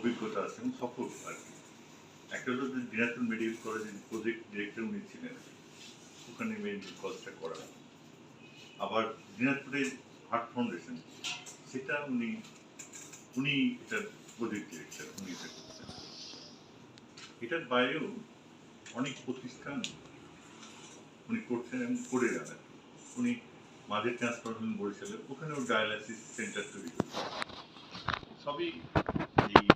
অভিজ্ঞতা আছে এবং সফল আর কি একটা হলো যে দিনাজপুর মেডিকেল কলেজের প্রজেক্ট ডিরেক্টর উনি ছিলেন, ওখানে মেডিকেল কলেজটা করা আবার দিনাজপুরের হার্ট ফাউন্ডেশন সেটা উনি উনি এটার প্রজেক্ট ডিরেক্টর উনি এটা করছেন এটার বাইরেও অনেক প্রতিষ্ঠান উনি করছেন এবং করে কি। উনি মাঝে ট্রান্সফার হলেন বরিশালে, ওখানেও ডায়ালাইসিস সেন্টার তৈরি করেছেন। সবই এই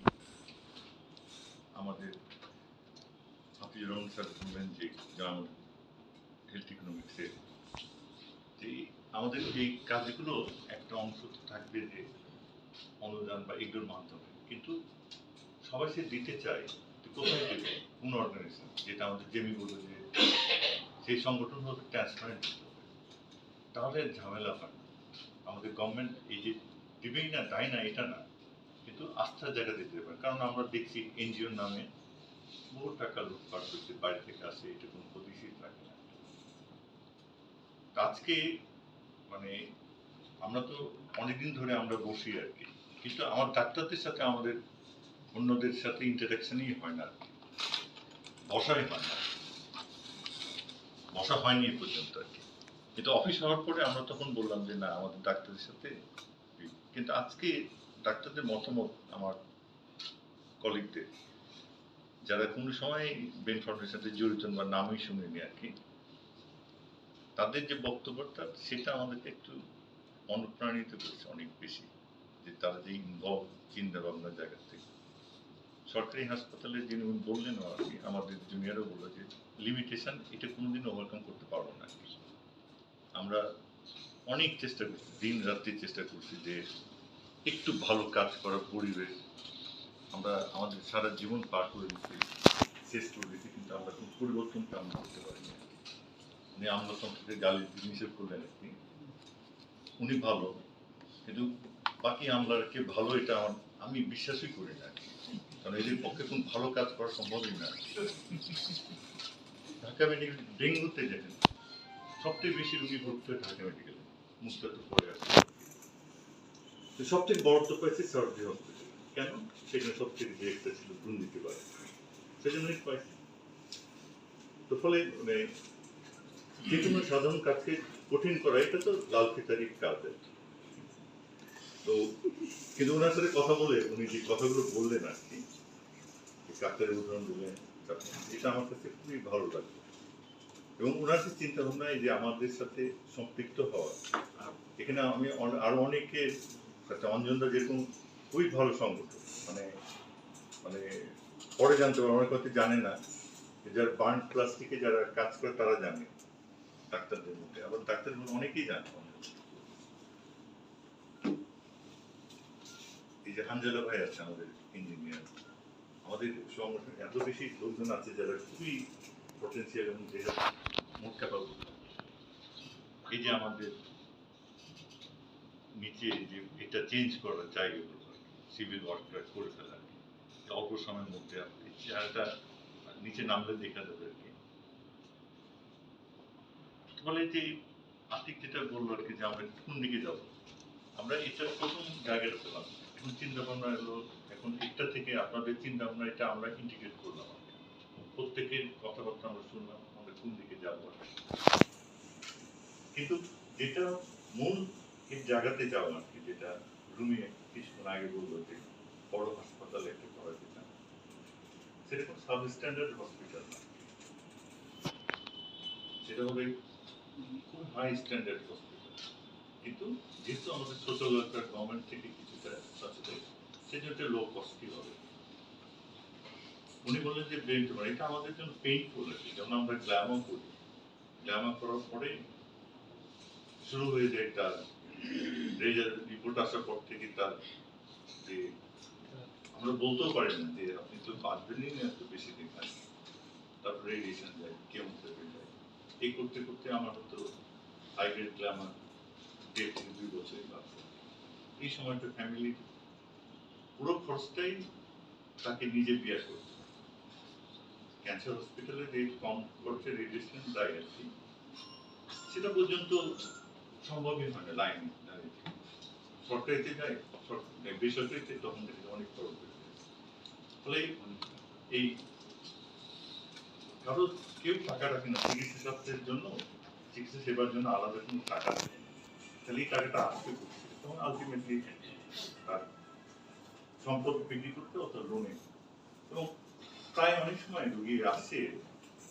আমাদের হাফিজুর রহমান স্যার বললেন যে জার্মান হেলথ ইকোনমিক্সের যে আমাদের এই কাজগুলো একটা অংশ থাকবে যে অনুদান বা এগুলোর মাধ্যমে। কিন্তু সবাই সে দিতে চায় কোথায় দেবে? কোন অর্গানাইজেশন যেটা আমাদের জেমি বলল যে সেই সংগঠন হবে ট্রান্সপারেন্ট হতে হবে তাহলে ঝামেলা হয় আমাদের গভর্নমেন্ট এই যে দিবেই না দেয় না, এটা না। কিন্তু আস্থার জায়গা দিতে পারে। কারণ আমরা দেখছি এনজিওর নামে বহু টাকা লুটপাট করছে বাইরে থেকে আসে, এটা কোনো প্রতিষ্ঠিত রাখে না। আজকে মানে আমরা তো অনেকদিন ধরে আমরা বসি আর কি। কিন্তু আমার ডাক্তারদের সাথে আমাদের অন্যদের সাথে ইন্টারাকশনই হয় না বসাই হয় না। বসা হয়নি এ পর্যন্ত আর কি। কিন্তু অফিস হওয়ার পরে আমরা তখন বললাম যে, না, আমাদের ডাক্তারের সাথে কিন্তু আজকে ডাক্তারদের মতামত আমার কলিগদের যারা কোনো সময় বেন ফাউন্ডেশনের সাথে জড়িত বা নামই শুনিনি আর কি, তাদের যে বক্তব্যটা, সেটা আমাদেরকে একটু অনুপ্রাণিত করেছে অনেক বেশি, যে তারা যে ইনভলভ চিন্তা ভাবনার জায়গা থেকে। সরকারি হাসপাতালে যিনি বললেন আর কি, আমাদের জুনিয়রও বলল যে লিমিটেশন এটা কোনোদিন ওভারকাম করতে পারব না আমরা অনেক চেষ্টা করছি, দিন রাত্রি চেষ্টা করছি যে একটু ভালো কাজ করার পরিবেশ। আমরা আমাদের সারা জীবন পার করে দিচ্ছি, শেষ করে দিচ্ছি, কিন্তু আমরা কোনো পরিবর্তনটা আমরা করতে পারিনি আর কি। উনি আমলাতন্ত্রকে গালি নিষেধ করলেন কি উনি ভালো, কিন্তু বাকি আমলারকে ভালো এটা আমার, আমি বিশ্বাসই করি না। কারণ এদের পক্ষে কোন ভালো কাজ করা সম্ভবই না। ঢাকা মেডিকেল, ডেঙ্গুতে দেখেন সবচেয়ে বেশি রুগী ভর্তি হয় ঢাকা মেডিকেলে মুখটা তো পরে আছে সবথেকে বড় তো পাইছে সরকারি হসপিটাল কেন? সেখানে সবথেকে যে একটা ছিল দুর্নীতি করে সেজন্যই পাইছে তো ফলে মানে যে কোনো সাধারণ কাজকে কঠিন করা, এটা তো লাল ফিতারির কাজ। তো, কিন্তু ওনার সাথে কথা বলে, উনি যে কথাগুলো বললেন আর কি, যে উদাহরণ দিলেন এটা আমার কাছে খুবই ভালো লাগল। এবং ওনার যে চিন্তা ভাবনা এই যে আমাদের সাথে সম্পৃক্ত হওয়া এখানে আমি আরও অনেকে একটা অঞ্জনদা যেরকম খুবই ভালো সংগঠন মানে মানে পরে জানতে পারে অনেক কথা জানে না যারা বার্ন প্লাস্টিকে যারা কাজ করে তারা জানে, ডাক্তারদের মধ্যে। আবার ডাক্তারদের মধ্যে অনেকেই জানে এই যে হানজালা ভাই আছে আমাদের ইঞ্জিনিয়ার আমাদের সংগঠনে এত বেশি লোকজন আছে যারা খুবই পটেন্সিয়াল এবং যে মোট ক্যাপাবল এই যে আমাদের নিচে যে এটা চেঞ্জ করার জায়গাগুলো সিভিল ওয়ার্কটা করে ফেলা। এটা অল্প সময়ের মধ্যে আপনি চেহারাটা নিচে নামলে দেখা যাবে আর কি। ফলে যে আর্থিক যেটা বলল আর কি যে আমরা কোন দিকে যাব? আমরা এটা প্রথম জায়গাটা পেলাম। এখন চিন্তা ভাবনা এলো, এখন একটা থেকে আপনাদের চিন্তা ভাবনা এটা আমরা ইন্টিগ্রেট করলাম প্রত্যেকের কথাবার্তা আমরা শুনলাম, আমরা কোন দিকে যাব কিন্তু যেটা মূল এই জায়গাতে যাওয়া কি যেটা রুমি কিছুক্ষণ আগে বলল যে বড় হাসপাতালে একটা করা যেটা সেরকম সাব স্ট্যান্ডার্ড হসপিটাল না। সেটা হবে খুব হাই স্ট্যান্ডার্ড হসপিটাল কিন্তু যেহেতু আমাদের সোশ্যাল ওয়েলফেয়ার গভর্নমেন্ট থেকে কিছুটা সচেতন এটা লো কস্টই হবে। উনি বললেন যে ব্রেন টিউমার এটা আমাদের জন্য পেইনফুল আছে। যেমন আমরা গ্ল্যামা করি। গ্ল্যামা করার পরে শুরু হয়ে যায় তার রেজাল্ট রিপোর্ট আসার পর থেকে তার যে আমরা বলতেও পারি না যে আপনি তো বাঁচবেনই না এত বেশি দিন তারপরে রেডিয়েশন যায় কেমোথেরাপি যায় এই করতে করতে আমার থেকে দুই বছরই এই সময়টা ফ্যামিলি পুরো খরচটাই তাকে নিজে বিয়ার করতে ক্যান্সার হসপিটালে রেট কম, খরচে রেডিয়েশন দেয় আর কি। সেটা পর্যন্ত সম্ভবই হয় না লাইন সরকারিতে যায় বেসরকারিতে তখন থেকে অনেক খরচ ফলে এই কারও কেউ টাকা রাখে না, চিকিৎসা শাস্ত্রের জন্য, চিকিৎসা সেবার জন্য আলাদা কোনো টাকা নেই। তাহলে এই টাকাটা আসবে করছে? তখন আলটিমেটলি তার সম্পদ বিক্রি করতে অথবা লোনে এবং প্রায় অনেক সময় রুগী আসে,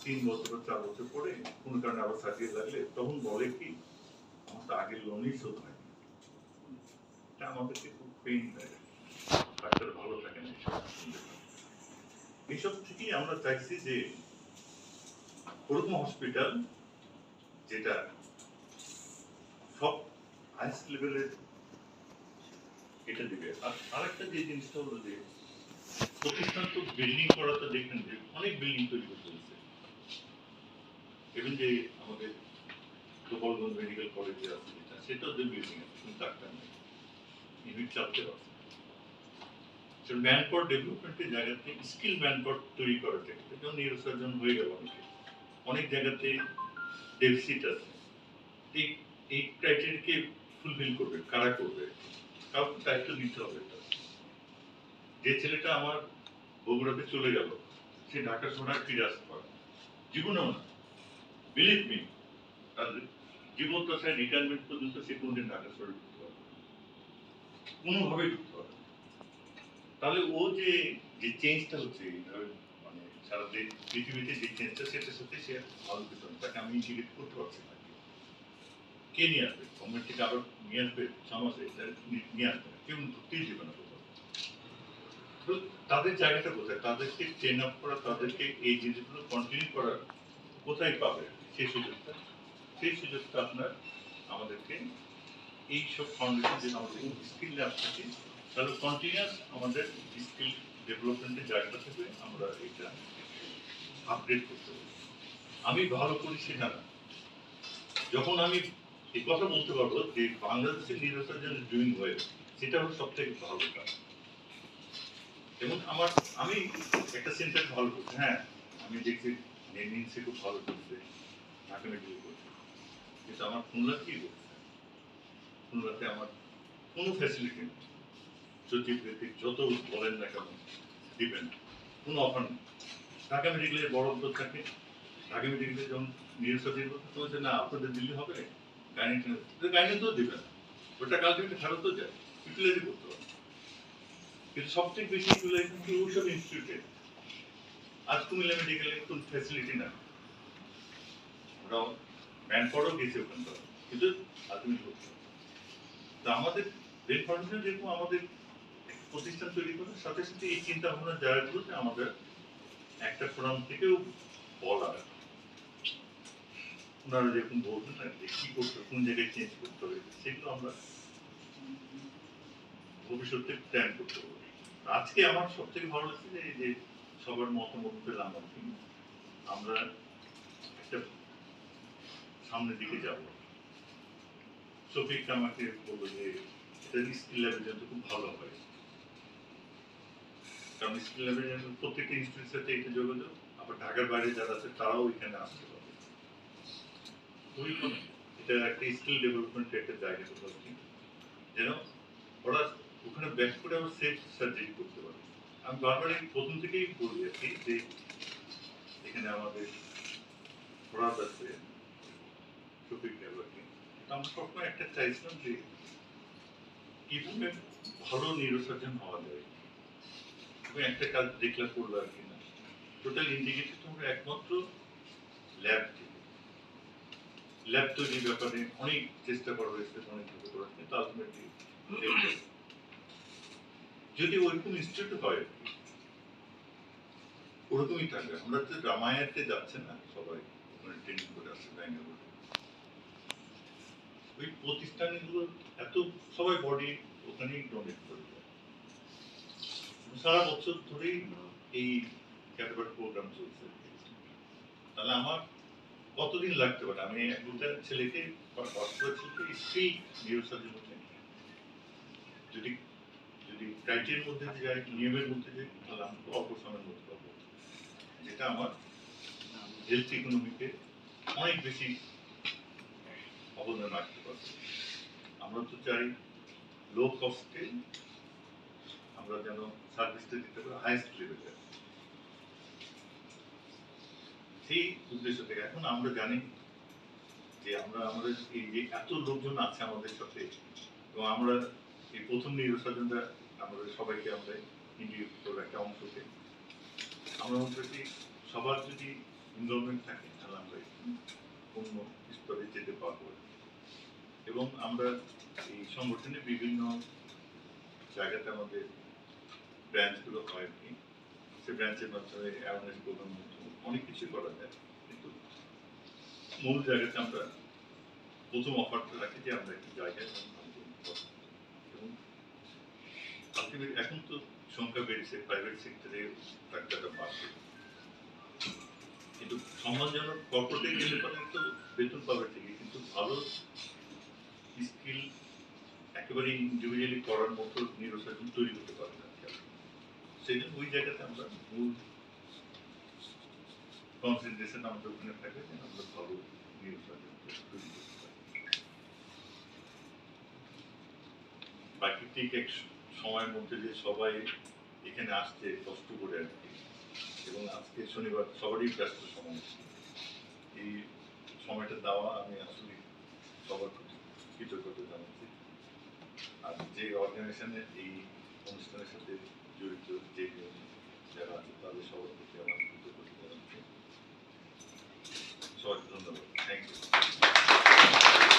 তিন বছর চার বছর পরে, কোনো কারণে আবার সার্টিফিকেট লাগলে, তখন বলে কি তো আগের লোনই শোধ হয়নি এটা আমাদেরকে খুব পেইন দেয়। ডাক্তার ভালো থাকে না এইসব। থেকেই আমরা চাইছি যে ওরকম হসপিটাল যেটা সব হাইস্ট লেভেলের এটা দিবে। আর আরেকটা যে জিনিসটা হলো যে প্রতিষ্ঠান তো বিল্ডিং করা তো দেখেন যে অনেক বিল্ডিং তৈরি করতে হচ্ছে even যে আমাদের গোপালগঞ্জ মেডিকেল কলেজে আছে যেটা সেটাও যে বিল্ডিং আছে কিন্তু ডাক্তার নেই ইউনিট চাপতে পারছে ডেভেলপমেন্টের জায়গাতে স্কিল ম্যান তৈরি করার ক্ষেত্রে যেমন নিউরোসার্জন হয়ে গেল অনেকে। অনেক জায়গাতে ডেফিসিট আছে। এই এই ক্রাইটেরিয়াকে ফুলফিল করবে, কারা করবে? কাউকে দায়িত্ব দিতে হবে এটা। যে ছেলেটা আমার বগুড়াতে চলে গেল, সে ঢাকা শহরে ফিরে আসতে পারে। জীবনেও না। বিলিভ মি তার রিটায়ারমেন্ট পর্যন্ত সে কোনদিন ঢাকা শহরে ঢুকতে পারবে কোনোভাবেই ঢুকতে পারবে তাহলে ও যে যে চেঞ্জটা হচ্ছে এইভাবে মানে সারা দেশ, পৃথিবীতে যে চেঞ্জটা সেটার সাথে সে আলোচিত নয়। তাকে আমি ইন্টিগ্রেট করতে পারছি না। কে নিয়ে আসবে? গভর্নমেন্ট থেকে আবার নিয়ে আসবে? সমাজে? নিয়ে আসবে না। কেউ ঢুকতেই দেবে না। তাদের জায়গাটা কোথায়? তাদেরকে ট্রেন আপ করা, তাদেরকে এই জিনিসগুলো কন্টিনিউ করার কোথায় পাবে? সেই সুযোগটা সেই সুযোগটা আপনার আমাদেরকে এই সব ফাউন্ডেশন আমাদের স্কিল ল্যাব থাকে তাহলে কন্টিনিউয়াস আমাদের স্কিল ডেভেলপমেন্টের জায়গাটা থেকে আমরা এটা আপডেট করতে হবে আমি ভালো করি সেটা না যখন আমি এই কথা বলতে পারব যে বাংলাদেশের নির্বাচন ডুইং ওয়েল সেটা হলো সব থেকে ভালো কাজ। এবং আমার, আমি একটা সেন্টার ভালো করছি হ্যাঁ আমি দেখছি খুব ভালো করছে, ঢাকা মেডিকেল করছে কিন্তু আমার খুলনা কি করছে খুলনাতে আমার কোনো ফ্যাসিলিটি নেই? সচিব ব্যক্তি যত বলেন না কেন দিবেন, কোনো অফার নেই। ঢাকা মেডিকেলের বড় উদ্যোগ থাকে। ঢাকা মেডিকেলে যখন নিরসচিব তো বলছে না, আপনাদের দিল্লি হবে? গাইনি গাইনি তো দিবেন। ওটা কালকে ফেরতও যায়। ইউটিলাইজ করতে হবে। কিন্তু সবথেকে বেশি ইউটিলাইজ ওষুধ ইনস্টিটিউটে আজ কুমিল্লা মেডিকেলে কোনো ফ্যাসিলিটি না ওরা ম্যান পাওয়ারও গেছে ওখানটা কিন্তু আলটিমেট করতে তো আমাদের রেড ফাউন্ডেশন যেরকম আমাদের প্রতিষ্ঠান তৈরি করে, সাথে সাথে এই চিন্তা ভাবনার জায়গাগুলোতে আমাদের একটা ফোরাম থেকেও বলা ওনারা যেরকম বলবেন না যে কি করতে, কোন জায়গায় চেঞ্জ করতে হবে, সেগুলো আমরা ভবিষ্যতে প্ল্যান করতে হবে আজকে আমার সব থেকে ভালো লাগছে যে সবার মতামত পেলাম আর কি আমরা সামনের দিকে যাব। শফিক আমাকে বলল যে এটা স্কিল লেভেল যেন খুব ভালো হয়, কারণ স্কিল লেভেল যেন প্রত্যেকটা ইনস্টিটিউটের সাথে এটা যোগাযোগ, আবার ঢাকার বাইরে যারা আছে তারাও এখানে আসতে পারবে। খুবই এটা একটা স্কিল ডেভেলপমেন্টের একটা জায়গা তো বলছি যেন ওরা ওখানে ব্যাক করে আবার সেফ সার্জারি করতে পারে। আমি বারবারই প্রথম থেকেই বলি কি যে, এখানে আমাদের ফরাদ আছে। শফিক দেওয়াকে আমরা সবসময় একটা চাইছিলাম যে ভালো হওয়া যায়? এবং একটা কাজ করল আর টোটাল আমরা একমাত্র ল্যাব থেকে ল্যাব তৈরির ব্যাপারে অনেক চেষ্টা করা হয়েছে, অনেক কিছু করা কিন্তু আলটিমেটলি যদি ওইরকম ইনস্টিটিউট হয়, ওরকমই থাকবে। আমরা তো রামায়ণতে যাচ্ছে না সবাই, ওখানে ট্রেনিং করে আসছে ওই প্রতিষ্ঠানগুলো এত সবাই বডি ওখানেই ডোনেট করে দেয়। সারা বছর ধরেই এই ক্যাটাগরি প্রোগ্রাম চলছে। তাহলে আমার কতদিন লাগতে পারে? আমি দুটা ছেলেকে দশটা ছেলেকে স্ত্রী যদি যদি ক্রাইটেরিয়ার মধ্যে যাই, নিয়মের মধ্যে যাই, তাহলে আমি অল্প সময়ের মধ্যে পাবো। যেটা আমার হেলথ ইকোনমিতে অনেক বেশি অবদান রাখতে পারবে। আমরা তো চাই লো কস্টে আমরা যেন সার্ভিসটা দিতে পারি হাইস্ট লেভেলে সেই উদ্দেশ্য থেকে এখন আমরা জানি যে আমরা, আমাদের এই যে এত লোকজন আছে আমাদের সাথে, এবং আমরা এই প্রথম নির্বাচনটা আমাদের সবাইকে আমরা ইন্ডিভিজুয়াল একটা অংশকে আমরা করি সবার যদি ইনভলভমেন্ট থাকে তাহলে আমরা অন্য স্তরে যেতে পারব এবং আমরা এই সংগঠনে বিভিন্ন জায়গাতে আমাদের ব্রাঞ্চগুলো হয় আর কি সে ব্রাঞ্চের মাধ্যমে অ্যাওয়ারনেস প্রোগ্রাম অনেক কিছু করা যায়। কিন্তু মূল জায়গাতে আমরা প্রথম অফারটা রাখি যে আমরা একটি জায়গায় এবং আলটিমেট এখন তো সংখ্যা বেড়েছে প্রাইভেট সেক্টরে ডাক্তাররা বাড়ছে। কিন্তু সম্মানজনক কর্পোরেটে গেলে পরে বেতন পাবে ঠিকই, কিন্তু ভালো স্কিল একেবারে ইন্ডিভিজুয়ালি করার মতো তৈরি করতে পারবে না সেই জন্য ওই জায়গাতে আমরা মূল কনসেন্ট্রেশন আমাদের ওখানে থাকবে যে আমরা ভালো তৈরি করতে পারি। প্রাকৃতিক এক সময়ের মধ্যে যে সবাই এখানে আসছে, কষ্ট করে আর কি। এবং আজকে শনিবার সবারই ব্যস্ত সময়। এই সময়টা দেওয়া আমি আসলে সবার প্রতি কৃতজ্ঞতা জানাচ্ছি। আর যে অর্গানাইজেশনের এই অনুষ্ঠানের সাথে জড়িত যে যারা আছে, তাদের সবার প্রতি আমার কৃতজ্ঞতা জানাচ্ছি। সবাইকে ধন্যবাদ। Thank you